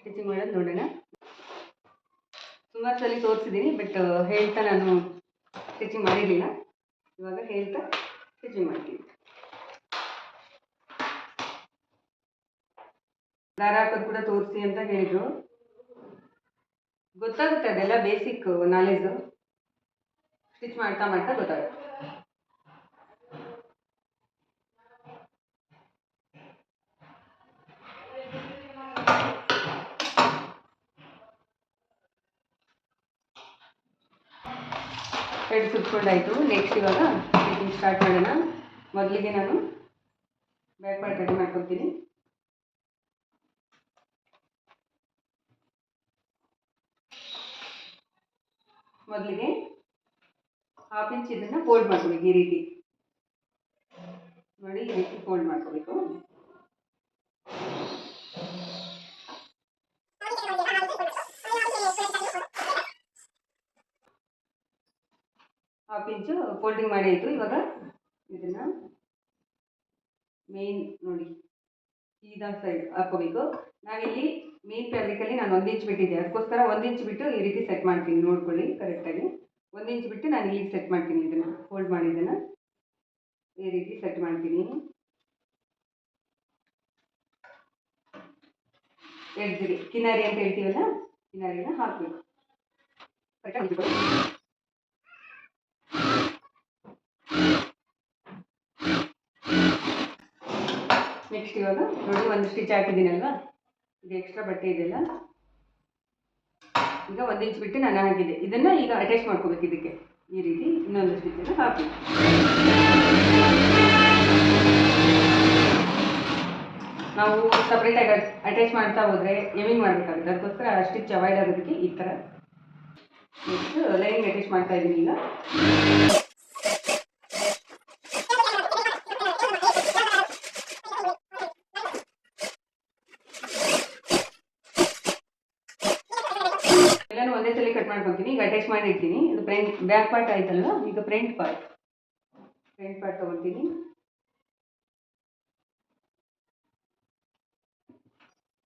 Stitching ಮಾಡೋದು ನೋಡೋಣ. ಸುಮಾರು ಸಲ ತೋರಿಸಿದ್ದೀನಿ ಬಟ್ ಹೇಳ್ತಾ ನಾನು ಸ್ಟಿಚಿಂಗ್ ಮಾಡಿರಲಿಲ್ಲ. ಇವಾಗ ಹೇಳ್ತಾ ಸ್ಟಿಚಿಂಗ್ ಮಾಡ್ತೀನಿ. ದಾರ ಹಾಕೋದು ಕೂಡ ತೋರಿಸಿ ಅಂತ ಹೇಳಿದರು. ಗೊತ್ತಾಗುತ್ತೆ ಅದೆಲ್ಲ ಬೇಸಿಕ್ ನಾಲೆಜು ಸ್ಟಿಚ್ ಮಾಡ್ತಾ ಮಾಡ್ತಾ ಗೊತ್ತಾಗುತ್ತೆ. ಎರಡು ಸುತ್ಕೊಂಡಾಯಿತು ನೆಕ್ಸ್ಟ್ ಇವಾಗ ಸ್ಟಿಚಿಂಗ್ ಸ್ಟಾರ್ಟ್ ಮಾಡೋಣ. ಮೊದಲಿಗೆ ನಾನು ಬ್ಯಾಕ್ ಪಾರ್ಟ್ ರೆಡಿ ಮಾಡ್ಕೊತೀನಿ ಮೊದಲಿಗೆ ಹಾಫ್ ಇಂಚ್ ಇದನ್ನು ಫೋಲ್ಡ್ ಮಾಡ್ಕೋಬೇಕು ಈ ರೀತಿ. ನೋಡಿ, ಈ ರೀತಿ ಫೋಲ್ಡ್ ಮಾಡ್ಕೋಬೇಕು. ಹಾಫ್ ಇಂಚು ಫೋಲ್ಡಿಂಗ್ ಮಾಡಿ ಆಯಿತು ಇವಾಗ ಇದನ್ನು ಮೇನ್ ನೋಡಿ, ಸೀದಾ ಸೈಡ್ ಹಾಕೋಬೇಕು ನಾವಿಲ್ಲಿ ಮೇನ್ ಫ್ಯಾಬ್ರಿಕಲ್ಲಿ ನಾನು ಒಂದು ಇಂಚ್ ಬಿಟ್ಟಿದ್ದೆ. ಅದಕ್ಕೋಸ್ಕರ ಒಂದು ಇಂಚ್ ಬಿಟ್ಟು ಈ ರೀತಿ ಸೆಟ್ ಮಾಡ್ತೀನಿ. ನೋಡ್ಕೊಳ್ಳಿ ಕರೆಕ್ಟಾಗಿ ಒಂದು ಇಂಚ್ ಬಿಟ್ಟು ನಾನು ಇಲ್ಲಿ ಸೆಟ್ ಮಾಡ್ತೀನಿ ಇದನ್ನು ಫೋಲ್ಡ್ ಮಾಡಿದ್ದನ್ನು ಈ ರೀತಿ ಸೆಟ್ ಮಾಡ್ತೀನಿ. ಎಡ್ಜ್ಗೆ ಕಿನಾರಿ ಅಂತ ಹೇಳ್ತೀವಲ್ಲ, ಕಿನಾರಿನ ಹಾಕಬೇಕು. ಕರೆಕ್ಟಾಗಿ ನೆಕ್ಸ್ಟ್ ಇವಾಗ, ನೋಡಿ ಒಂದು ಸ್ಟಿಚ್ ಹಾಕಿದ್ದೀನಲ್ವಾ? ಇದು ಎಕ್ಸ್ಟ್ರಾ ಬಟ್ಟೆ ಇದೆಯಲ್ಲ ಈಗ ಒಂದು ಇಂಚ್ ಬಿಟ್ಟು ನಾನು ಹಾಕಿದ್ದೆ. ಇದನ್ನು ಈಗ ಅಟ್ಯಾಚ್ ಮಾಡ್ಕೋಬೇಕು ಇದಕ್ಕೆ. ಈ ರೀತಿ ಇನ್ನೊಂದು ಸ್ಟಿಚನ್ನು ಹಾಕಿ. ನಾವು ಸಪ್ರೇಟಾಗಿ ಅಟ್ಯಾಚ್ ಮಾಡ್ತಾ ಹೋದರೆ ಎಮಿಂಗ್ ಮಾಡಬೇಕಾಗುತ್ತೆ. ಅದಕ್ಕೋಸ್ಕರ ಸ್ಟಿಚ್ ಅವಾಯ್ಡ್ ಆಗೋದಕ್ಕೆ ಈ ಥರ ನೆಕ್ಸ್ಟ್ ಲೈನಿಂಗ್ ಅಟ್ಯಾಚ್ ಮಾಡ್ತಾ ಇದ್ದೀನಿ ಈಗ ಎಲ್ಲನೂ ಒಂದೇ ಸಲ ಕಟ್ ಮಾಡ್ಕೊತೀನಿ. ಈಗ ಅಟ್ಯಾಚ್ ಮಾಡಿ ಇಡ್ತೀನಿ ಇದು ಪ್ರಿಂಟ್ ಬ್ಯಾಕ್ ಪಾರ್ಟ್ ಆಯ್ತಲ್ಲ ಈಗ ಪ್ರಿಂಟ್ ಪಾರ್ಟ್ ಪ್ರಿಂಟ್ ಪಾರ್ಟ್ ತೊಗೊತೀನಿ.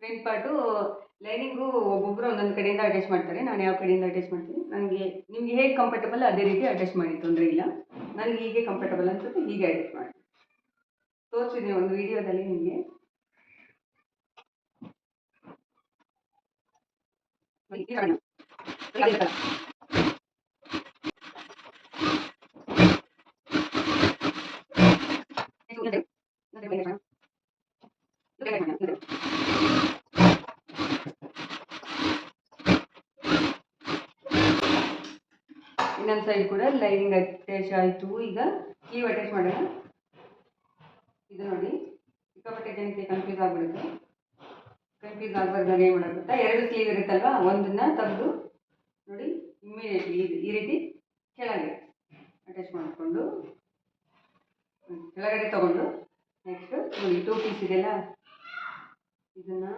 ಪ್ರಿಂಟ್ ಪಾರ್ಟು ಲೈನಿಂಗು ಒಬ್ಬೊಬ್ಬರು ಒಂದೊಂದು ಕಡೆಯಿಂದ ಅಟ್ಯಾಚ್ ಮಾಡ್ತಾರೆ. ನಾನು ಯಾವ ಕಡೆಯಿಂದ ಅಟ್ಯಾಚ್ ಮಾಡ್ತೀನಿ? ನನಗೆ, ನಿಮಗೆ ಹೇಗೆ ಕಂಫರ್ಟಬಲ್ ಅದೇ ರೀತಿ ಅಟ್ಯಾಚ್ ಮಾಡಿ, ತೊಂದರೆ ಇಲ್ಲ. ನನಗೆ ಹೀಗೆ ಕಂಫರ್ಟಬಲ್ ಅನ್ಸುತ್ತೆ, ಹೀಗೆ ಅಟ್ಯಾಚ್ ಮಾಡಿ. ತೋರಿಸಿದ್ದೀನಿ ಒಂದು ವಿಡಿಯೋದಲ್ಲಿ ನಿಮಗೆ. ಇನ್ನೊಂದು ಸೈಡ್ ಕೂಡ ಲೈನಿಂಗ್ ಅಟ್ಯಾಚ್ ಆಯಿತು. ಈಗ ಕೀವ್ ಅಟ್ಯಾಚ್ ಮಾಡೋಣ. ಇದು ನೋಡಿ. ಸಿಕ್ಕಾಪಟ್ಟೆ ಜನಕ್ಕೆ ಕನ್ಫ್ಯೂಸ್ ಆಗ್ಬಿಡುತ್ತೆ. ಕನ್ಫ್ಯೂಸ್ ಆಗ್ಬಾರ್ದು ಏನು ಮಾಡೋದು ಎರಡು ಸ್ಲೀವ್ ಇರುತ್ತಲ್ವಾ? ಒಂದನ್ನ ತೆಗೆದು ನೋಡಿ ಇಮ್ಮಿಡಿಯೇಟ್ಲಿ ಇದು ಈ ರೀತಿ ಕೆಳಗೆ ಅಟ್ಯಾಚ್ ಮಾಡಿಕೊಂಡು ಕೆಳಗಡೆ ತಗೊಂಡು ನೆಕ್ಸ್ಟ್ ನೋಡಿ ಟೂ ಪೀಸ್ ಇದೆಯಲ್ಲ ಇದನ್ನು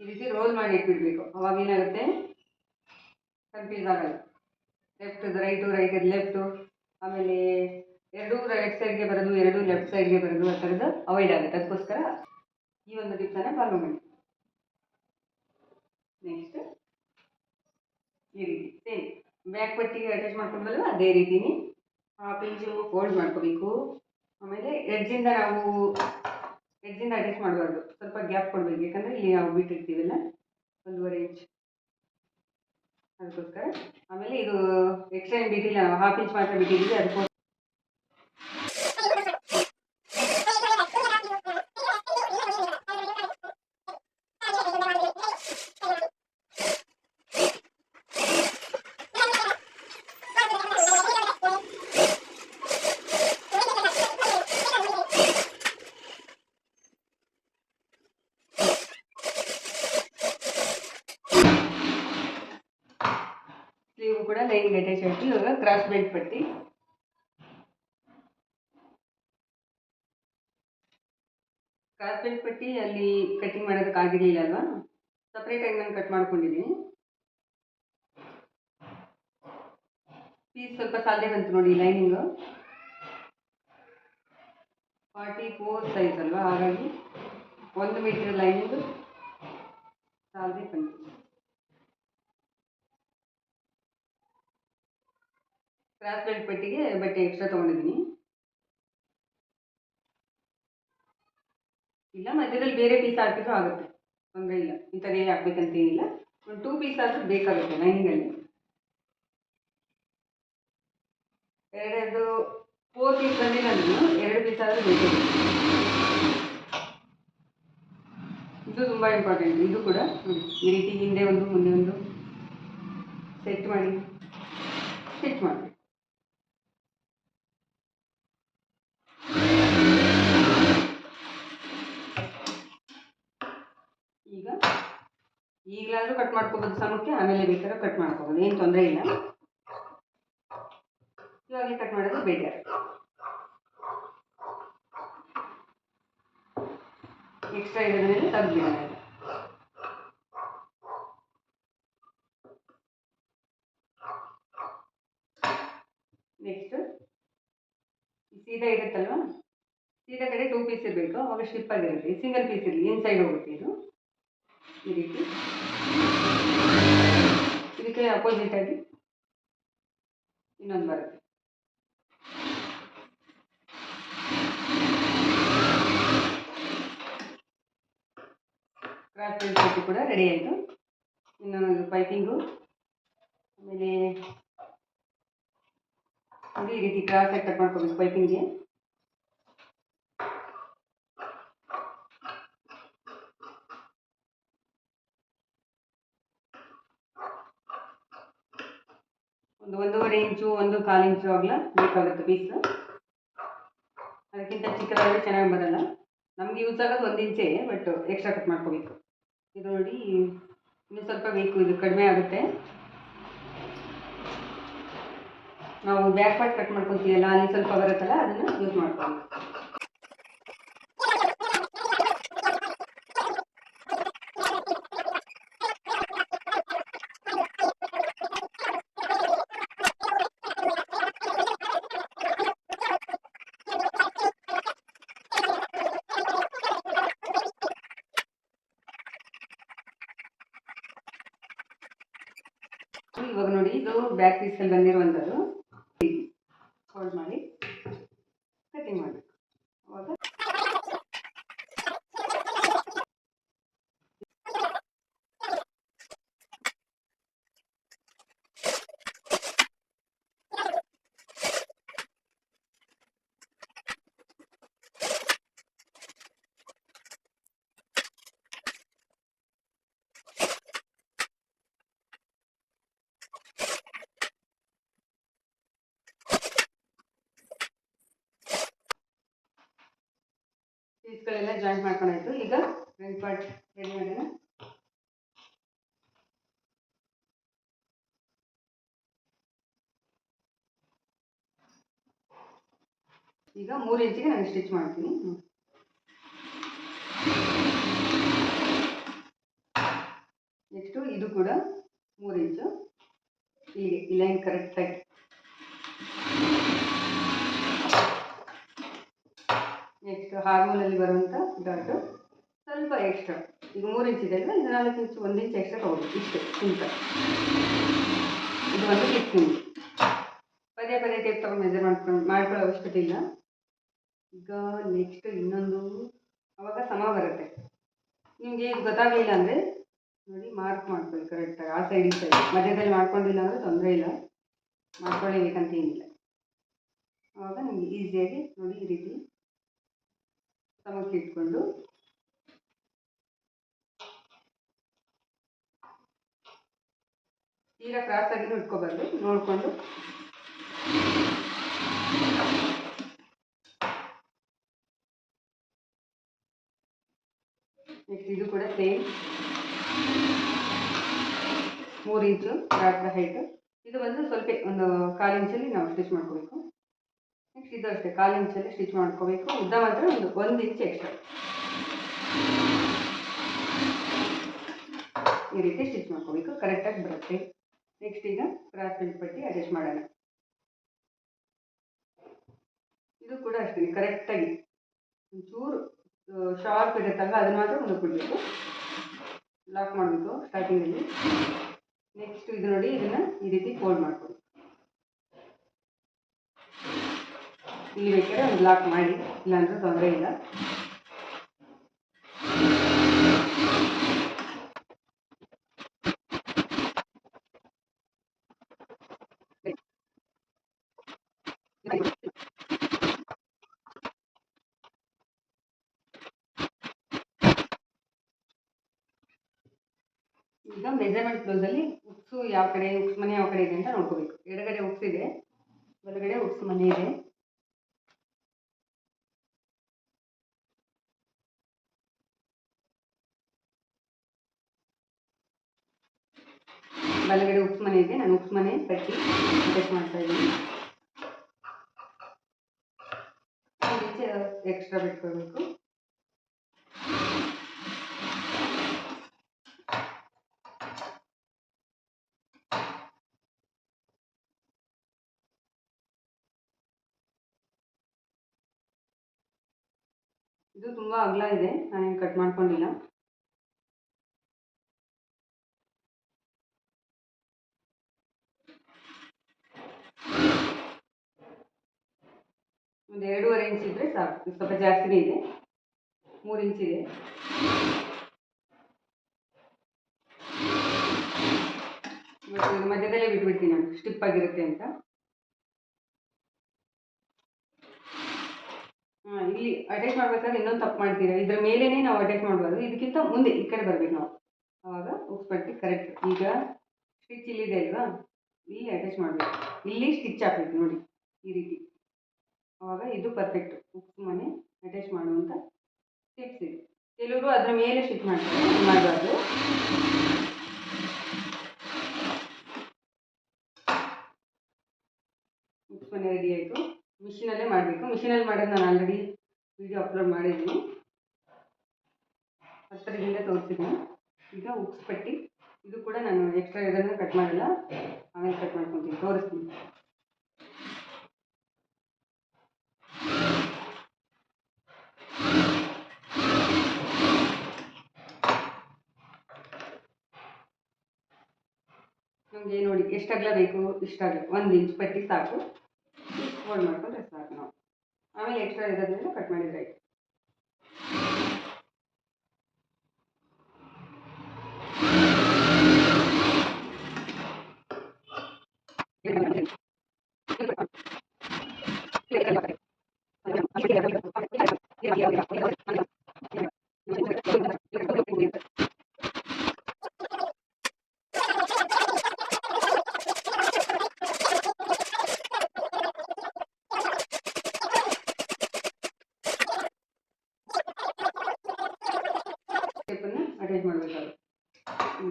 ಈ ರೀತಿ ರೋಲ್ ಮಾಡಿ ಇಟ್ಬಿಡ್ಬೇಕು. ಅವಾಗ ಏನಾಗುತ್ತೆ? ಕನ್ಫ್ಯೂಸ್ ಆಗಲ್ಲ. ಲೆಫ್ಟ್ ರೈಟು ರೈಟ್ ಲೆಫ್ಟು ಆಮೇಲೆ ಎರಡೂ ರೈಟ್ ಸೈಡ್ಗೆ ಬರೋದು, ಎರಡೂ ಲೆಫ್ಟ್ ಸೈಡ್ಗೆ ಬರೋದು ಆ ಥರದ್ದು ಅವಾಯ್ಡ್ ಆಗುತ್ತೆ. ಅದಕ್ಕೋಸ್ಕರ ಈ ಒಂದು ಟಿಪ್ಸನ್ನು ಫಾಲೋ ಮಾಡಿ ನೆಕ್ಸ್ಟ್ ಈ ರೀತಿ ಸೇಮ್ ಬ್ಯಾಕ್ ಪಟ್ಟಿಗೆ ಅಟ್ಯಾಚ್ ಮಾಡ್ಕೊಂಡ್ವಲ್ವ ಅದೇ ರೀತಿನೇ ಹಾಫ್ ಇಂಚು ಫೋಲ್ಡ್ ಮಾಡ್ಕೋಬೇಕು. ಆಮೇಲೆ ಎಡ್ಜಿಂದ ನಾವು ಎಡ್ಜಿಂದ ಅಟ್ಯಾಚ್ ಮಾಡಬಾರ್ದು. ಸ್ವಲ್ಪ ಗ್ಯಾಪ್ ಕೊಡಬೇಕು. ಯಾಕಂದರೆ ಇಲ್ಲಿ ನಾವು ಬಿಟ್ಟಿರ್ತೀವಲ್ಲ? ಒಂದೂವರೆ ಇಂಚ್ ಅದಕ್ಕೋಸ್ಕರ. ಆಮೇಲೆ ಇದು ಎಕ್ಸ್ಟ್ರಾ ಏನು ಬಿಟ್ಟಿಲ್ಲ ಹಾಫ್ ಇಂಚ್ ಮಾತ್ರ ಬಿಟ್ಟಿದ್ದೀವಿ. ಅದಕ್ಕೋಸ್ಕರ ಲೈನಿಂಗ್ ಅಟ್ಯಾಚ್ ಆಯಿತು ಇವಾಗ ಕ್ರಾಸ್ ಬೆಲ್ಟ್ ಪಟ್ಟಿ. ಕ್ರಾಸ್ ಪಟ್ಟಿ ಅಲ್ಲಿ ಕಟಿಂಗ್ ಮಾಡೋದಕ್ಕಾಗಿರಲಿಲ್ಲ ಅಲ್ವಾ? ಸಪ್ರೇಟಾಗಿ ನಾನು ಕಟ್ ಮಾಡ್ಕೊಂಡಿದ್ದೀನಿ. ಪೀಸ್ ಸ್ವಲ್ಪ ಸಾಲದೆ ಬಂತು ನೋಡಿ ಲೈನಿಂಗು ಫಾರ್ಟಿ ಫೋರ್ ಸೈಜ್ ಅಲ್ವಾ? ಹಾಗಾಗಿ ಒಂದು ಮೀಟ್ರ್ ಲೈನಿಂಗು ಕ್ರಾಸ್ ಬೆಲ್ಟ್ ಪಟ್ಟಿಗೆ ಬಟ್ಟೆ ಎಕ್ಸ್ಟ್ರಾ ತೊಗೊಂಡಿದ್ದೀನಿ. ಇಲ್ಲ, ಮಧ್ಯದಲ್ಲಿ ಬೇರೆ ಪೀಸ್ ಹಾಕಿದ್ರು ಆಗುತ್ತೆ. ತೊಂದರೆ ಇಲ್ಲ. ಈ ಥರ ಹಾಕ್ಬೇಕಂತ ಏನಿಲ್ಲ ಒಂದು ಟೂ ಪೀಸ್ ಆದರೂ ಬೇಕಾಗುತ್ತೆ ಲೈನಿಂಗಲ್ಲಿ ಎರಡೆರಡು ಫೋರ್ ಪೀಸ್ ಬಂದಿಲ್ಲ ನಾನು ಎರಡು ಪೀಸ್ ಆದರೂ ಬೇಕು ಇದು ತುಂಬ ಇಂಪಾರ್ಟೆಂಟ್ ಇದು ಕೂಡ ಈ ರೀತಿ ಹಿಂದೆ ಒಂದು, ಮುಂದೆ ಒಂದು ಸೆಟ್ ಮಾಡಿ ಸ್ಟಿಚ್ ಮಾಡಿ. ಈಗಲಾದರೂ ಕಟ್ ಮಾಡ್ಕೋಬೋದು ಸಮಕ್ಕೆ ಆಮೇಲೆ ಬೇಕಾದ್ರೆ ಕಟ್ ಮಾಡ್ಕೋಬೋದು ಏನು ತೊಂದರೆ ಇಲ್ಲ. ಇವಾಗಲೇ ಕಟ್ ಮಾಡೋದು ಬೆಟರ್ ಎಕ್ಸ್ಟ್ರಾ ಇರೋದ್ರಲ್ಲಿ ತೆಗ್ದುಬಿಡೋಣ ಈಗ ನೆಕ್ಸ್ಟ್ ಸೀದಾ ಇರುತ್ತಲ್ವಾ? ಸೀದಾ ಕಡೆ ಟೂ ಪೀಸ್ ಇರಬೇಕು, ಅವಾಗ ಸ್ಟಿಪ್ ಆಗಿರುತ್ತೆ. ಸಿಂಗಲ್ ಪೀಸ್ ಇರಲಿ ಇನ್ಸೈಡ್ ಹೋಗುತ್ತೆ ಇದು. ಈ ರೀತಿ. ಇದಕ್ಕೆ ಅಪೋಸಿಟ್ ಆಗಿ ಇನ್ನೊಂದು ಬರುತ್ತೆ. ಕ್ರಾಫ್ಟ್ ಪಟ್ಟಿ ಕೂಡ ರೆಡಿ ಆಯಿತು. ಇನ್ನು ಪೈಪಿಂಗು ಆಮೇಲೆ ಈ ರೀತಿ ಕ್ರಾಸ್ ಆಗಿ ಕಟ್ ಮಾಡ್ಕೋಬೇಕು ಪೈಪಿಂಗ್ಗೆ ಒಂದು ಒಂದೂವರೆ ಇಂಚು, ಒಂದು ಕಾಲು ಇಂಚು ಅಗಲ ಬೇಕಾಗುತ್ತೆ ಪೀಸ್ ಅದಕ್ಕಿಂತ ಚಿಕ್ಕದಾದರೆ ಚೆನ್ನಾಗಿ ಬರಲ್ಲ. ನಮಗೆ ಯೂಸ್ ಆಗೋದು ಒಂದು ಇಂಚೇ ಬಟ್ ಎಕ್ಸ್ಟ್ರಾ ಕಟ್ ಮಾಡ್ಕೋಬೇಕು. ಇದು ನೋಡಿ, ಇನ್ನೂ ಸ್ವಲ್ಪ ಬೇಕು, ಇದು ಕಡಿಮೆ ಆಗುತ್ತೆ. ನಾವು ಬ್ಯಾಕ್ ಪಾರ್ಟ್ ಕಟ್ ಮಾಡ್ಕೊತೀವಲ್ಲ, ಅಲ್ಲಿ ಸ್ವಲ್ಪ ಬರುತ್ತಲ್ಲ, ಅದನ್ನು ಯೂಸ್ ಮಾಡ್ಕೊಂಡು ಇವಾಗ ನೋಡಿ ಇದು ಬ್ಯಾಕ್ ಪೀಸಲ್ಲಿ ಬಂದಿರುವಂಥದ್ದು. ಫೋಲ್ಡ್ ಮಾಡಿ ಕಟಿಂಗ್ ಮಾಡಬೇಕು ಅವಾಗ ಪೀಸ್ಗಳೆಲ್ಲ ಜಾಯಿಂಟ್ ಮಾಡ್ಕೊಂಡಾಯ್ತು ಈಗ ಫ್ರಂಟ್ ಪಾರ್ಟ್ ರೆಡಿ ಮಾಡೋಣ. ಈಗ ಮೂರು ಇಂಚಿಗೆ ನಾನು ಸ್ಟಿಚ್ ಮಾಡ್ತೀನಿ. ನೆಕ್ಸ್ಟು ಇದು ಕೂಡ ಮೂರು ಇಂಚು ಇಲ್ಲಿ ಲೈನ್ ಕರೆಕ್ಟಾಗಿ ನೆಕ್ಸ್ಟ್ ಹಾರ್ಮೋನಲ್ಲಿ ಬರುವಂಥ ಡಾಟು ಸ್ವಲ್ಪ ಎಕ್ಸ್ಟ್ರಾ ಈಗ ಮೂರು ಇಂಚ್ ಇದೆ ಅಲ್ವಾ? ಇದು ನಾಲ್ಕು ಇಂಚು ಒಂದು ಇಂಚ್ ಎಕ್ಸ್ಟ್ರಾ ತೊಗೋಬೇಕು. ಇಷ್ಟು ಸಿಂಪಲ್ ಇದು ಒಂದು ಫಿಫ್ಟೀನ್ ಪದೇ ಪದೇ ಟೇಪ್ ತಗೊಂಡು ಮೆಜರ್ ಮಾಡ್ಕೊಂಡು, ಮಾಡ್ಕೊಳ್ಳೋ ಅವಶ್ಯಕತೆ ಇಲ್ಲ. ಈಗ ನೆಕ್ಸ್ಟ್ ಇನ್ನೊಂದು, ಅವಾಗ ಸಮ ಬರುತ್ತೆ. ನಿಮಗೆ ಇದು ಗೊತ್ತಾಗಲಿಲ್ಲ ಅಂದರೆ ನೋಡಿ ಮಾರ್ಕ್ ಮಾಡ್ಕೊಳ್ಳಿ ಕರೆಕ್ಟಾಗಿ ಆ ಸೈಡ್ ಈ ಸೈಡ್ ಮಧ್ಯದಲ್ಲಿ ಮಾಡ್ಕೊಂಡಿಲ್ಲ ಅಂದರೆ ತೊಂದರೆ ಇಲ್ಲ. ಮಾಡ್ಕೊಳ್ಳೇಬೇಕಂತ ಏನಿಲ್ಲ. ಆವಾಗ ನಿಮಗೆ ಈಸಿಯಾಗಿ ನೋಡಿ, ಈ ರೀತಿ ಸಮಕ್ಕೆ ಇಟ್ಕೊಂಡು ತೀರಾ ಕ್ರಾಸ್ ಆಗಿನೂ ಇಟ್ಕೋಬಾರ್ದು, ನೋಡಿಕೊಂಡು. ನೆಕ್ಸ್ಟ್ ಇದು ಕೂಡ ಸೇಮ್ ಮೂರು ಇಂಚು ಡಾಕ್ಟ್ರ ಹೈಟು ಇದು ಬಂದು ಸ್ವಲ್ಪ ಒಂದು ಕಾಲು ಇಂಚಲ್ಲಿ ನಾವು ಸ್ಟಿಚ್ ಮಾಡ್ಕೋಬೇಕು. ನೆಕ್ಸ್ಟ್ ಇದು ಅಷ್ಟೇ ಕಾಲು ಇಂಚಲ್ಲಿ ಸ್ಟಿಚ್ ಮಾಡ್ಕೋಬೇಕು. ಉದ್ದ ಮಾತ್ರ ಒಂದು ಒಂದು ಇಂಚ್ ಎಕ್ಸ್ಟ್ರಾ ಈ ರೀತಿ ಸ್ಟಿಚ್ ಮಾಡ್ಕೋಬೇಕು. ಕರೆಕ್ಟಾಗಿ ಬರುತ್ತೆ. ನೆಕ್ಸ್ಟ್ ಈಗ ಕ್ರಾಸ್ ಬೆಲ್ಟ್ ಪಟ್ಟಿ ಅಡ್ಜಸ್ಟ್ ಮಾಡೋಣ. ಇದು ಕೂಡ ಅಷ್ಟೇ ಕರೆಕ್ಟಾಗಿ ಒಂಚೂರು ಶಾರ್ಪ್ ಇರುತ್ತಲ್ಲ ಅದನ್ನ ಮಾತ್ರ ಒಂದು ಬಿಡಬೇಕು ಲಾಕ್ ಮಾಡಬೇಕು ಸ್ಟಾರ್ಟಿಂಗಲ್ಲಿ ನೆಕ್ಸ್ಟ್ ಇದು ನೋಡಿ, ಇದನ್ನು ಈ ರೀತಿ ಫೋಲ್ಡ್ ಮಾಡ್ಕೊಬೇಕು ಇಲ್ಲಿ ಬೇಕಾದ್ರೆ ಬ್ಲಾಕ್ ಮಾಡಿ, ಇಲ್ಲಾಂದ್ರೆ ತೊಂದರೆ ಇಲ್ಲ. ಈಗ ಮೆಜರ್ಮೆಂಟ್ ಬ್ಲೌಸಲ್ಲಿ ಉಕ್ಸು ಯಾವ ಕಡೆ, ಉಕ್ಸ್ ಮನೆ ಯಾವ ಕಡೆ ಇದೆ ಅಂತ ನೋಡ್ಕೋಬೇಕು. ಎಡಗಡೆ ಉಕ್ಸ್ ಇದೆ ಬಲಗಡೆ ಉಕ್ಸ್ ಮನೆ ಇದೆ. ಬಲಗಡೆ ಉಪ್ಸ್ ಮನೆ ಇದೆ, ನಾನು ಉಕ್ಸ್ ಮನೆ ಕಟ್ಟಿ ಅಟ್ಯಾಚ್ ಮಾಡ್ತಾ ಇದ್ದೀನಿ. ಈಚೆ ಎಕ್ಸ್ಟ್ರಾ ಬಿಟ್ಕೊಳ್ಬೇಕು. ಇದು ತುಂಬ ಅಗಲ ಇದೆ, ನಾನೇನು ಕಟ್ ಮಾಡ್ಕೊಂಡಿಲ್ಲ. ಒಂದು ಎರಡೂವರೆ ಇಂಚ್ ಇದ್ರೆ ಸಾಕು. ಸ್ವಲ್ಪ ಜಾಸ್ತಿನೇ ಇದೆ. ಮೂರು ಇಂಚ್ ಇದೆ. ಮಧ್ಯದಲ್ಲೇ ಬಿಟ್ಬಿಡ್ತೀನಿ ನಾನು. ಸ್ಟಿಪ್ ಆಗಿರುತ್ತೆ ಅಂತ. ಹಾಂ, ಇಲ್ಲಿ ಅಟ್ಯಾಚ್ ಮಾಡ್ಬೇಕಾದ್ರೆ ಇನ್ನೊಂದು ತಪ್ಪು ಮಾಡ್ತೀರಾ? ಇದ್ರ ಮೇಲೇನೆ ನಾವು ಅಟ್ಯಾಚ್ ಮಾಡಬಾರ್ದು. ಇದಕ್ಕಿಂತ ಮುಂದೆ ಈ ಕಡೆ ಬರ್ಬೇಕು ನಾವು. ಆವಾಗ ಉಪ್ಸ್ಪಟ್ಟಿ ಕರೆಕ್ಟ್ ಈಗ ಸ್ಟಿಚ್ ಇಲ್ಲಿದೆ ಅಲ್ವಾ? ಇಲ್ಲಿ ಅಟ್ಯಾಚ್ ಮಾಡಬೇಕು. ಇಲ್ಲಿ ಸ್ಟಿಚ್ ಹಾಕ್ಬೇಕು ನೋಡಿ. ಈ ರೀತಿ. ಆವಾಗ ಇದು ಪರ್ಫೆಕ್ಟ್ ಉಕ್ಸ್ ಮನೆ ಅಟ್ಯಾಚ್ ಮಾಡುವಂಥ ಟಿಪ್ಸ್ ಇದೆ. ಕೆಲವರು ಅದರ ಮೇಲೆ ಸ್ಟಿಚ್ ಮಾಡ್ತಾರೆ ಮಾಡಬಾರ್ದು. ಉಕ್ಸ್ ಮನೆ ರೆಡಿ ಆಯಿತು. ಮಿಷಿನಲ್ಲೇ ಮಾಡಬೇಕು. ಮಿಷಿನಲ್ಲಿ ಮಾಡೋದು ನಾನು ಆಲ್ರೆಡಿ ವಿಡಿಯೋ ಅಪ್ಲೋಡ್ ಮಾಡಿದ್ದೀನಿ. ಹತ್ತಿರದಿಂದ ತೋರಿಸಿದ್ದೀನಿ. ಈಗ ಉಕ್ಸ್ ಪಟ್ಟಿ. ಇದು ಕೂಡ ನಾನು ಎಕ್ಸ್ಟ್ರಾ ಇದನ್ನು ಕಟ್ ಮಾಡಲ್ಲ. ಆಮೇಲೆ ಕಟ್ ಮಾಡ್ಕೊತೀನಿ. ತೋರಿಸ್ತೀನಿ. ನಮಗೆ ನೋಡಿ ಎಷ್ಟು ಅಗಲ ಬೇಕು ಇಷ್ಟ ಅಗಲ ಒಂದು ಇಂಚ್ ಪಟ್ಟಿ ಸಾಕು. ಫೋಲ್ಡ್ ಮಾಡ್ಕೊಂಡ್ರೆ ಸಾಕು ನಾವು. ಆಮೇಲೆ ಎಕ್ಸ್ಟ್ರಾ ಇರೋದ್ರಿಂದ ಕಟ್ ಮಾಡಿದ್ರೆ ಆಯ್ತು. ಶೇಪನ್ನು ಅಟ್ಯಾಚ್ ಮಾಡಬೇಕಾಗುತ್ತೆ.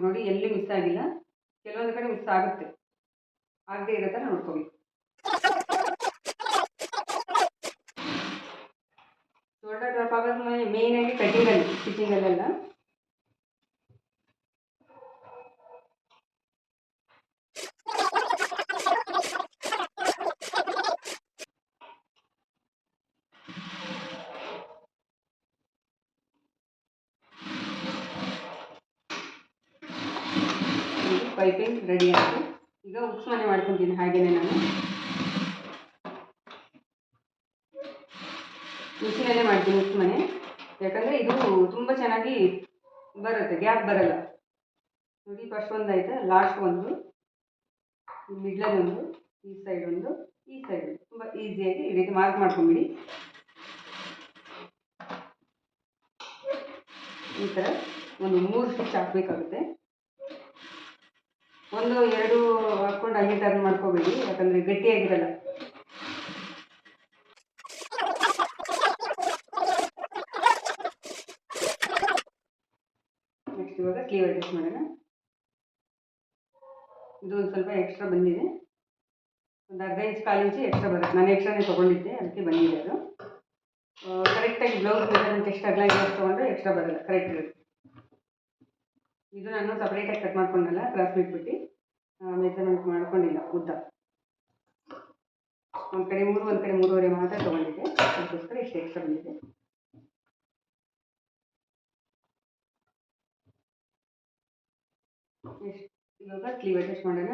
ನೋಡಿ, ಎಲ್ಲಿ ಮಿಸ್ ಆಗಿಲ್ಲ, ಕೆಲವೊಂದು ಕಡೆ ಮಿಸ್ ಆಗುತ್ತೆ. ಆಗದೆ ಇರೋ ಥರ ನೋಡ್ಕೋಬೇಕು ಶೋಲ್ಡರ್ ಡ್ರಾಪ್ ಆಗೋದು ಮೇಯ್ನಾಗಿ ಕಟಿಂಗಲ್ಲಿ ಸ್ಟಿಚಿಂಗಲ್ಲೆಲ್ಲ ಮಿಷಿನಲ್ಲೇ ಮಾಡ್ತೀನಿ ಮನೆ. ಯಾಕಂದರೆ ಇದು ತುಂಬ ಚೆನ್ನಾಗಿ ಬರುತ್ತೆ ಗ್ಯಾಪ್ ಬರಲ್ಲ. ನೋಡಿ ಫಸ್ಟ್ ಒಂದು ಆಯಿತು ಲಾಸ್ಟ್ ಒಂದು. ಮಿಡ್ಲಲ್ಲಿ ಒಂದು, ಈ ಸೈಡ್ ಒಂದು, ಈ ಸೈಡ್ ತುಂಬ ಈಸಿಯಾಗಿ ಈ ರೀತಿ ಮಾರ್ಕ್ ಮಾಡ್ಕೊಂಬಿಡಿ. ಈ ಥರ ಒಂದು ಮೂರು ಸ್ಟಿಚ್ ಹಾಕಬೇಕಾಗುತ್ತೆ. ಒಂದು, ಎರಡು ಹಾಕ್ಕೊಂಡು ಹಂಗೆ ಟರ್ನ್ ಮಾಡ್ಕೋಬೇಡಿ. ಯಾಕಂದರೆ ಗಟ್ಟಿಯಾಗಿರಲ್ಲ. ನೆಕ್ಸ್ಟ್ ಇವಾಗ ಸ್ಲೀವ್ ಅಡ್ಜಸ್ಟ್ ಮಾಡೋಣ. ಇದು ಒಂದು ಸ್ವಲ್ಪ ಎಕ್ಸ್ಟ್ರಾ ಬಂದಿದೆ. ಒಂದು ಅರ್ಧ ಇಂಚ್ ಕಾಲು ಇಂಚು ಎಕ್ಸ್ಟ್ರಾ ಬರುತ್ತೆ. ನಾನು ಎಕ್ಸ್ಟ್ರಾನೇ ತೊಗೊಂಡಿದ್ದೆ, ಅದಕ್ಕೆ ಬಂದಿದೆ ಅದು. ಕರೆಕ್ಟಾಗಿ ಬ್ಲೌಸ್ ಮೆಜರ್ಮೆಂಟ್ ಎಷ್ಟು ಅಗಲ ತೊಗೊಂಡ್ರೆ ಎಕ್ಸ್ಟ್ರಾ ಬರಲ್ಲ ಕರೆಕ್ಟ್ ಇದು ನಾನು ಸಪ್ರೇಟಾಗಿ ಕಟ್ ಮಾಡ್ಕೊಂಡಲ್ಲ ಕ್ರಾಸ್ ಬಿಟ್ಬಿಟ್ಟು ಮೆಜರ್ಮೆಂಟ್ ಮಾಡ್ಕೊಂಡಿಲ್ಲ, ಉದ್ದ. ಒಂದು ಕಡೆ ಮೂರು, ಒಂದು ಕಡೆ ಮೂರುವರೆ ಮಾತ್ರ ತೊಗೊಂಡಿದ್ದೆ. ಅದಕ್ಕೋಸ್ಕರ ಇಷ್ಟು ಎಕ್ಸ್ಟ್ರಾ ಬಂದಿದೆ. ಎಷ್ಟು ಇವಾಗ ಸ್ಲೀವ್ ಅಡ್ಜಸ್ಟ್ ಮಾಡೋಣ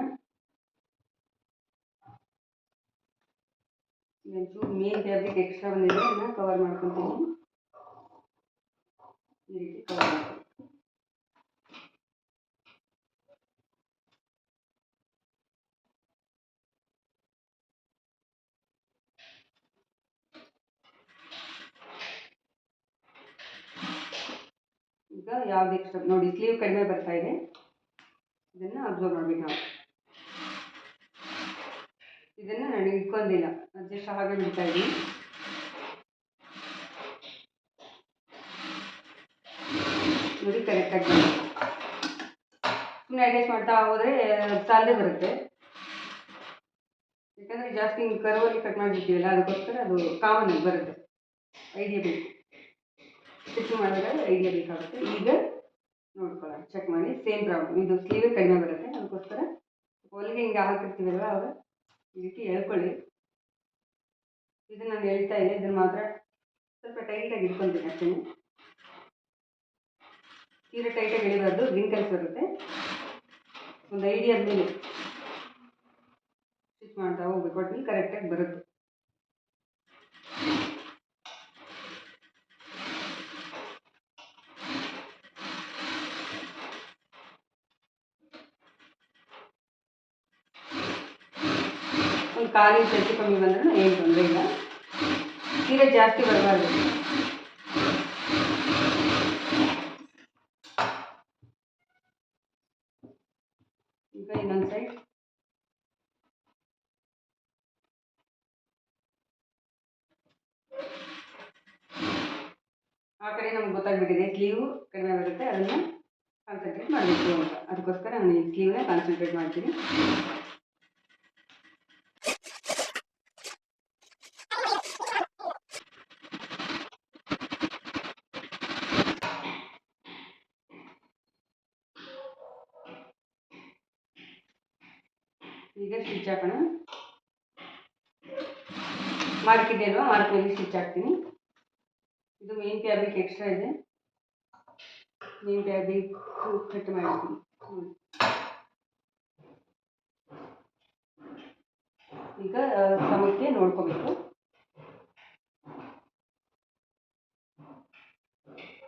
ಒಂಚೂರು ಮೇನ್ ಫ್ಯಾಬ್ರಿಕ್ ಎಕ್ಸ್ಟ್ರಾ ಬಂದಿದೆ ಅದನ್ನ ಕವರ್ ಮಾಡ್ಕೊತೀನಿ ಈ ರೀತಿ ಕವರ್ ಮಾಡ್ತೀನಿ ಈಗ ಯಾವ್ದು ಎಕ್ಸ್ಟ್ರಾ ನೋಡಿ ಸ್ಲೀವ್ ಕಡಿಮೆ ಬರ್ತಾ ಇದೆ ಇದನ್ನು ಅಬ್ಸರ್ವ್ ಮಾಡ್ಬೇಕು ನಾವು. ಇದನ್ನು ನಾನು ಇಟ್ಕೊಂಡಿಲ್ಲ ಜಸ್ಟ್ ಹಾಗೆ ಬಿಡ್ತಾ ಇದ್ದೀನಿ. ನೋಡಿ ಕರೆಕ್ಟಾಗಿ ಬರುತ್ತೆ ಸುಮ್ಮನೆ ಅಡ್ಜಸ್ಟ್ ಮಾಡ್ತಾ ಹೋದರೆ ಸಾಲದೇ ಬರುತ್ತೆ. ಯಾಕಂದರೆ ಜಾಸ್ತಿ ಹಿಂಗೆ ಕರ್ವಲ್ಲಿ ಕಟ್ ಮಾಡಿಬಿಟ್ಟಿವಲ್ಲ ಅದಕ್ಕೋಸ್ಕರ ಅದು ಕಾಮನ್ ಆಗಿ ಬರುತ್ತೆ. ಐಡಿಯಾ ಬೇಕು. ಸ್ಟಿಚ್ ಮಾಡಿದಾಗ ಐಡಿಯಾ ಬೇಕಾಗುತ್ತೆ. ಈಗ ನೋಡ್ಕೊಳ್ಳೋಣ. ಚೆಕ್ ಮಾಡಿ. ಸೇಮ್ ಪ್ರಾಬ್ಲಮ್ ಇದು ಸ್ಲೀವ್ ಕಡಿಮೆ ಬರುತ್ತೆ. ಅದಕ್ಕೋಸ್ಕರ ಹೊಲಿಗೆ ಹಿಂಗೆ ಹಾಕಿರ್ತೀವಲ್ವ ಅವಾಗ ಈ ರೀತಿ ಎಳ್ಕೊಳ್ಳಿ ಇದು ನಾನು ಹೇಳ್ತಾ ಇಲ್ಲ ಇದನ್ನು ಮಾತ್ರ ಸ್ವಲ್ಪ ಟೈಟಾಗಿ ಇಟ್ಕೊಳ್ತೀನಿ ಅಷ್ಟೇ ತೀರ ಟೈಟಾಗಿ ಎಳಿಬಾರ್ದು. ರಿಂಕಲ್ಸ್ ಬರುತ್ತೆ. ಒಂದು ಐಡಿಯಾದ ಮೇಲೆ ಸ್ಟಿಚ್ ಮಾಡ್ತಾ ಹೋಗ್ಬೇಕು. ಒಟ್ಟಿಗೆ ಕರೆಕ್ಟಾಗಿ ಬರುತ್ತೆ. ಇಂಚ್ ಹೆಚ್ಚು ಕಮ್ಮಿ ಬಂದ್ರೂ ಏನು ತೊಂದರೆ ಇಲ್ಲ. ತೀರ ಜಾಸ್ತಿ ಬರಬಾರ್ದು. ಈಗ ಇನ್ನೊಂದು ಸೈಡ್ ಆ ಕಡೆ ನಮ್ಗೆ ಗೊತ್ತಾಗ್ಬಿಟ್ಟಿದೆ ಸ್ಲೀವ್ ಕಡಿಮೆ ಬರುತ್ತೆ, ಅದನ್ನು ಕಾನ್ಸಂಟ್ರೇಟ್ ಮಾಡಬೇಕು ಅಂತ. ಅದಕ್ಕೋಸ್ಕರ ನಾನು ಈ ಸ್ಲೀವ್ನ ಕಾನ್ಸಂಟ್ರೇಟ್ ಮಾಡ್ತೀನಿ ಈಗ ಸ್ಟಿಚ್ ಹಾಕೋಣ ಮಾರ್ಕ್ ಇದೆ ಅಲ್ವಾ ಹಾಕ್ತೀನಿ. ಇದು ಮೇನ್ ಫ್ಯಾಬ್ರಿಕ್ ಎಕ್ಸ್ಟ್ರಾ ಇದೆ. ಮೇನ್ ಫ್ಯಾಬ್ರಿಕ್ ಕಟ್ ಮಾಡ್ತೀನಿ. ಈಗ ಸಮಕ್ಕೆ ನೋಡ್ಕೋಬೇಕು.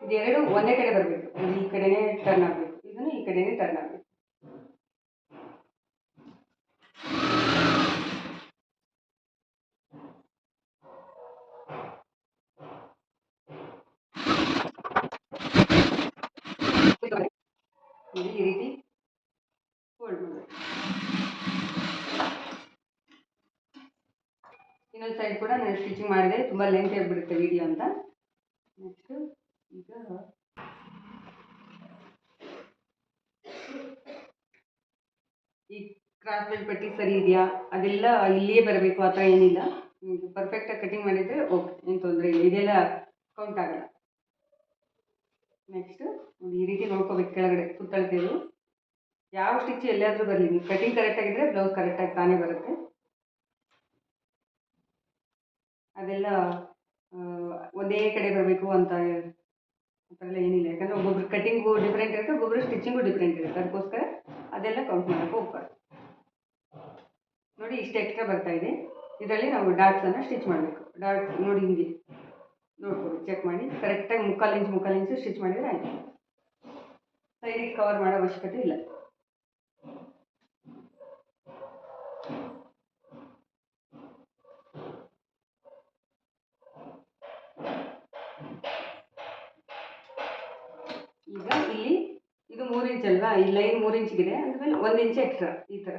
ಇದೆರಡು ಒಂದೇ ಕಡೆ ಬರಬೇಕು. ಈ ಕಡೆನೇ ಟರ್ನ್ ಆಗಬೇಕು. ಇದನ್ನು ಈ ಕಡೆನೇ ಟರ್ನ್ ಆಗಬೇಕು ನೋಡಿ ಈ ರೀತಿ ಫೋಲ್ಡ್ ಮಾಡಬೇಕು ಇನ್ನೊಂದು ಸೈಡ್ ಕೂಡ ನಾನು ಸ್ಟಿಚಿಂಗ್ ಮಾಡಿದೆ ತುಂಬ ಲೆಂತ್ ಆಗಿಬಿಡುತ್ತೆ ವಿಡಿಯೋ ಅಂತ. ನೆಕ್ಸ್ಟು ಈಗ ಈ ಕ್ರಾಸ್ ಬೆಲ್ಟ್ ಪಟ್ಟಿ ಸರಿ ಇದೆಯಾ? ಅದೆಲ್ಲ ಇಲ್ಲಿಯೇ ಬರಬೇಕು, ಆ ಥರ ಏನಿಲ್ಲ. ಪರ್ಫೆಕ್ಟಾಗಿ ಕಟಿಂಗ್ ಮಾಡಿದರೆ ಓಕೆ, ಏನು ತೊಂದರೆ ಇಲ್ಲ. ಇದೆಲ್ಲ ಕೌಂಟ್ ಆಗಲ್ಲ. ನೆಕ್ಸ್ಟು ಈ ರೀತಿ ನೋಡ್ಕೋಬೇಕು ಕೆಳಗಡೆ ಸುತ್ತಳತೆದು ಯಾವ ಸ್ಟಿಚ್ ಎಲ್ಲಾದರೂ ಬರಲಿ. ನೀವು ಕಟಿಂಗ್ ಕರೆಕ್ಟಾಗಿದ್ದರೆ ಬ್ಲೌಸ್ ಕರೆಕ್ಟಾಗಿ ತಾನೇ ಬರುತ್ತೆ. ಅದೆಲ್ಲ ಒಂದೇ ಕಡೆ ಬರಬೇಕು ಅಂತ ಆ ಎಲ್ಲ ಏನಿಲ್ಲ. ಯಾಕಂದರೆ ಒಬ್ಬೊಬ್ರು ಕಟಿಂಗು ಡಿಫ್ರೆಂಟ್ ಇರುತ್ತೆ, ಒಬ್ಬೊಬ್ರು ಸ್ಟಿಚಿಂಗು ಡಿಫ್ರೆಂಟ್ ಇರುತ್ತೆ. ಅದಕ್ಕೋಸ್ಕರ ಅದೆಲ್ಲ ಕೌಂಟ್ ಮಾಡೋಕ್ಕೆ ಹೋಗ್ಬಾರ್ದು. ನೋಡಿ ಇಷ್ಟು ಎಕ್ಸ್ಟ್ರಾ ಬರ್ತಾ ಇದೆ. ಇದರಲ್ಲಿ ನಾವು ಡಾಟ್ಸನ್ನು ಸ್ಟಿಚ್ ಮಾಡಬೇಕು. ಡಾಟ್ಸ್ ನೋಡಿ ಹಿಂಗೆ. ನೋಡ್ಬೋದು ಚೆಕ್ ಮಾಡಿ. ಕರೆಕ್ಟಾಗಿ ಮುಕ್ಕಾಲು ಇಂಚ್ ಮುಕ್ಕಾಲು ಇಂಚು ಸ್ಟಿಚ್ ಮಾಡಿದರೆ ಆಯಿತು. ಸೈಡಿಗೆ ಕವರ್ ಮಾಡೋ ಅವಶ್ಯಕತೆ ಇಲ್ಲ ಈಗ ಇಲ್ಲಿ ಇದು ಮೂರು ಇಂಚ್ ಅಲ್ವಾ? ಈ ಲೈನ್ ಮೂರು ಇಂಚಿಗಿದೆ ಅಂದಮೇಲೆ ಒಂದು ಇಂಚ್ ಎಕ್ಸ್ಟ್ರಾ ಈ ಥರ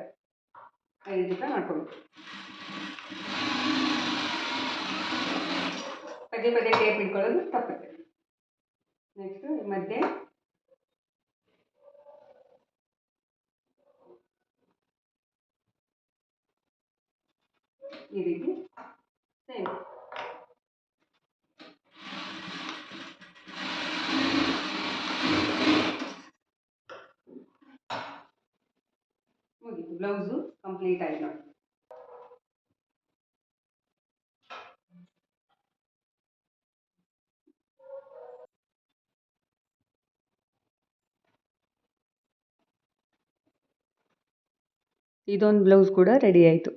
ಐದು ಥರ ಮಾಡ್ಕೊಬೇಕು. ಪದೇ ಪದೇ ಟೇಪ್ ಇಟ್ಕೊಳ್ಳೋದು ತಪ್ಪುತ್ತೆ. ನೆಕ್ಸ್ಟು ಮಧ್ಯೆ. ಈ ರೀತಿ. ಸೇಮ್ ಮುಗೀತು ಬ್ಲೌಸು ಕಂಪ್ಲೀಟ್ ಆಗಿ ನೋಡಿ ಇದೊಂದು ಬ್ಲೌಸ್ ಕೂಡ ರೆಡಿ ಆಯಿತು